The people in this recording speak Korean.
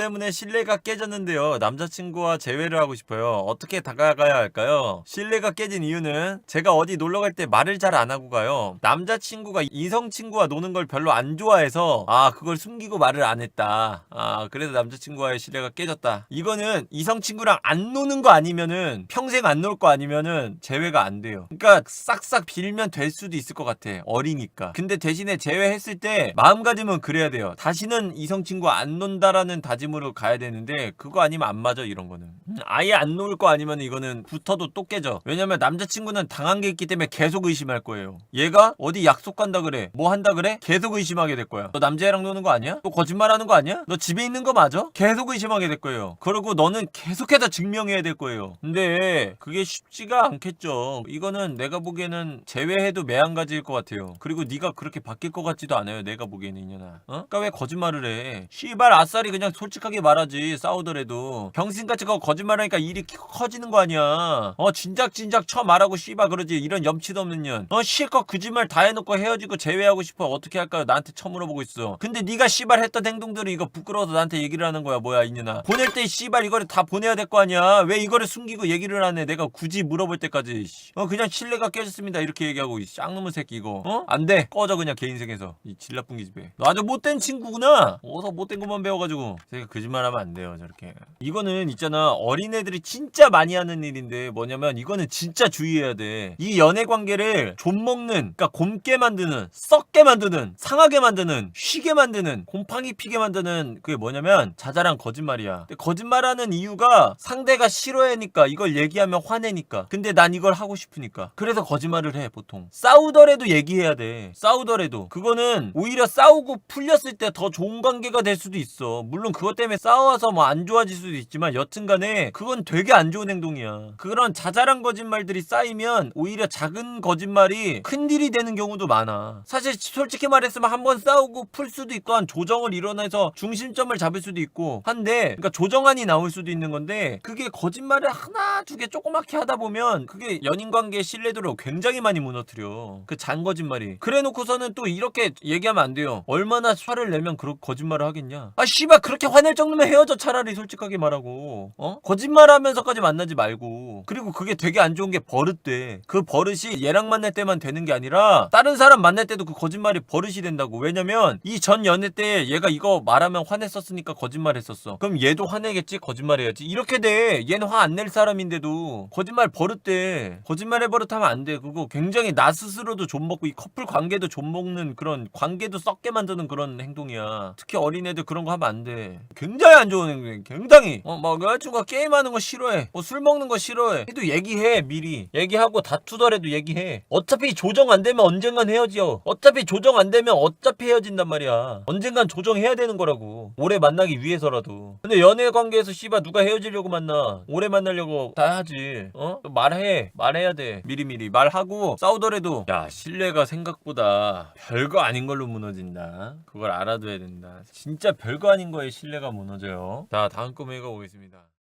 때문에 신뢰가 깨졌는데요. 남자친구와 재회를 하고 싶어요. 어떻게 다가가야 할까요? 신뢰가 깨진 이유는 제가 어디 놀러 갈 때 말을 잘 안 하고 가요. 남자친구가 이성 친구와 노는 걸 별로 안 좋아해서 아 그걸 숨기고 말을 안 했다. 아 그래서 남자친구와의 신뢰가 깨졌다. 이거는 이성 친구랑 안 노는 거 아니면은 평생 안 놀 거 아니면은 재회가 안 돼요. 그러니까 싹싹 빌면 될 수도 있을 것 같아. 어리니까. 근데 대신에 재회했을 때 마음가짐은 그래야 돼요. 다시는 이성 친구 안 논다라는 다짐 으로 가야 되는데 그거 아니면 안 맞아 이런 거는. 음, 아예 안놀거 아니면 이거는 붙어도 또 깨져. 왜냐면 남자친구는 당한 게 있기 때문에 계속 의심할 거예요. 얘가 어디 약속 간다 그래. 뭐 한다 그래? 계속 의심하게 될 거야. 너 남자애랑 노는 거 아니야? 또 거짓말하는 거 아니야? 너 집에 있는 거 맞아? 계속 의심하게 될 거예요. 그리고 너는 계속해서 증명해야 될 거예요. 근데 그게 쉽지가 않겠죠. 이거는 내가 보기에는 제외해도 매한가지일 것 같아요. 그리고 네가 그렇게 바뀔 것 같지도 않아요. 내가 보기에는 이년아. 어? 그러니까 왜 거짓말을 해? 씨발 아싸리 그냥 솔 직하게 말하지. 싸우더라도 병신같이 거짓말하니까 일이 커지는 거 아니야. 어 진작 진작 쳐 말하고 씨발 그러지. 이런 염치도 없는 년. 어 실컷 거짓말 다 해놓고 헤어지고 제외하고 싶어. 어떻게 할까요? 나한테 처 물어보고 있어. 근데 네가 씨발 했던 행동들이 이거 부끄러워서 나한테 얘기를 하는 거야. 뭐야 이년아. 보낼 때 씨발 이거를 다 보내야 될 거 아니야. 왜 이거를 숨기고 얘기를 안 해? 내가 굳이 물어볼 때까지. 씨. 어 그냥 신뢰가 깨졌습니다. 이렇게 얘기하고 이 쌍놈의 새끼 이거. 어? 안 돼. 꺼져 그냥 개인 생에서. 이 질 나쁜 기집애. 너 아주 못된 친구구나. 어서 못된 것만 배워가지고. 제가 거짓말하면 안 돼요. 저렇게. 이거는 있잖아. 어린애들이 진짜 많이 하는 일인데 뭐냐면 이거는 진짜 주의해야 돼. 이 연애 관계를 좀 먹는, 그러니까 곰게 만드는, 썩게 만드는, 상하게 만드는, 쉬게 만드는, 곰팡이 피게 만드는 그게 뭐냐면 자잘한 거짓말이야. 근데 거짓말하는 이유가 상대가 싫어하니까 이걸 얘기하면 화내니까. 근데 난 이걸 하고 싶으니까. 그래서 거짓말을 해 보통. 싸우더라도 얘기해야 돼. 싸우더라도 그거는 오히려 싸우고 풀렸을 때 더 좋은 관계가 될 수도 있어. 물론 그것 때문에 싸워서 뭐 안 좋아질 수도 있지만 여튼간에 그건 되게 안 좋은 행동이야. 그런 자잘한 거짓말들이 쌓이면 오히려 작은 거짓말이 큰 일이 되는 경우도 많아. 사실 솔직히 말했으면 한 번 싸우고 풀 수도 있고 한 조정을 이뤄내서 중심점을 잡을 수도 있고 한데 그러니까 조정안이 나올 수도 있는 건데 그게 거짓말을 하나 두 개 조그맣게 하다 보면 그게 연인 관계의 신뢰도를 굉장히 많이 무너뜨려. 그 잔 거짓말이. 그래 놓고서는 또 이렇게 얘기하면 안 돼요. 얼마나 화를 내면 그런 거짓말을 하겠냐. 아 씨발 그렇게 화낼 정도면 헤어져 차라리 솔직하게 말하고. 어? 거짓말하면서까지 만나지 말고. 그리고 그게 되게 안 좋은 게 버릇돼. 그 버릇이 얘랑 만날 때만 되는 게 아니라 다른 사람 만날 때도 그 거짓말이 버릇이 된다고. 왜냐면 이 전 연애 때 얘가 이거 말하면 화냈었으니까 거짓말했었어. 그럼 얘도 화내겠지 거짓말해야지. 이렇게 돼. 얘는 화 안 낼 사람인데도 거짓말 버릇돼. 거짓말 해버릇하면 안 돼. 그거 굉장히 나 스스로도 좀 먹고 이 커플 관계도 좀 먹는 그런 관계도 썩게 만드는 그런 행동이야. 특히 어린애들 그런 거 하면 안 돼. 굉장히 안 좋은 행동이야. 굉장히. 어, 막 여자친구가 게임하는 거 싫어해. 뭐 술 먹는 거 싫어해. 해도 얘기해 미리. 얘기하고 다투더라도 얘기해. 어차피 조정 안 되면 언젠간 헤어져. 어차피 조정 안 되면 어차피 헤어진단 말이야. 언젠간 조정해야 되는 거라고. 오래 만나기 위해서라도. 근데 연애 관계에서 씨발 누가 헤어지려고 만나. 오래 만나려고 다 하지. 어? 또 말해. 말해야 돼. 미리미리 말하고 싸우더라도 야 신뢰가 생각보다 별거 아닌 걸로 무너진다. 그걸 알아둬야 된다. 진짜 별거 아닌 거에 신뢰 가 무너져요. 자 다음 꼬매가 오겠습니다.